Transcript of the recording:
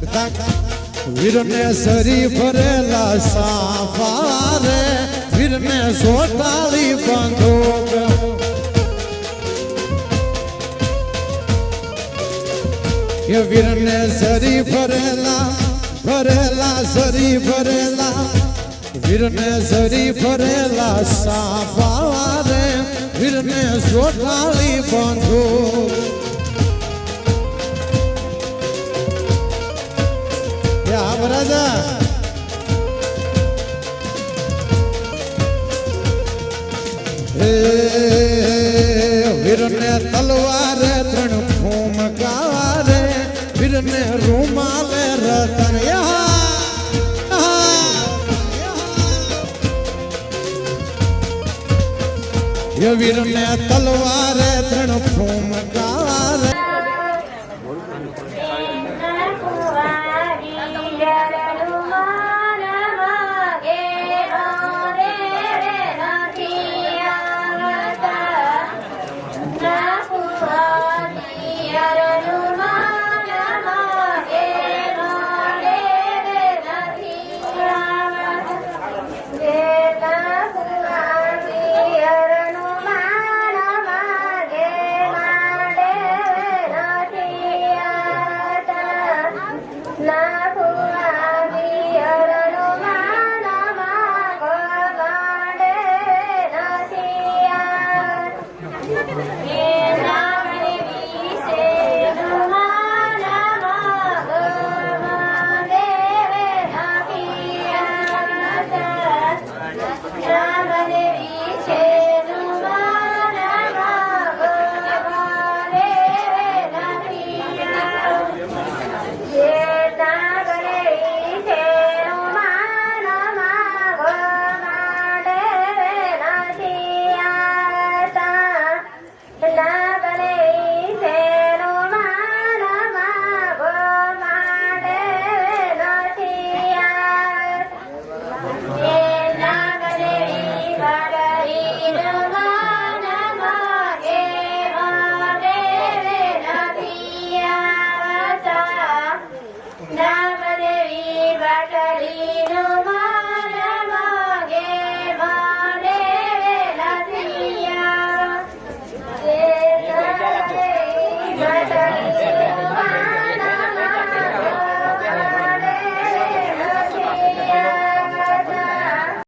વીરને સરી ભરેલા સાફારે, વીરને સોટાળી બંદૂક એ વીરને સરી ભરેલા ભરેલા સરી ભરેલા, વીરને સરી ભરેલા સાફારે, વીરને સોટાળી બંદૂક વીરને તલવારે ત્રણ ફૂમકારે વીરને રૂમાલે રતન વીરને તલવારે ત્રણ ફૂમકારે na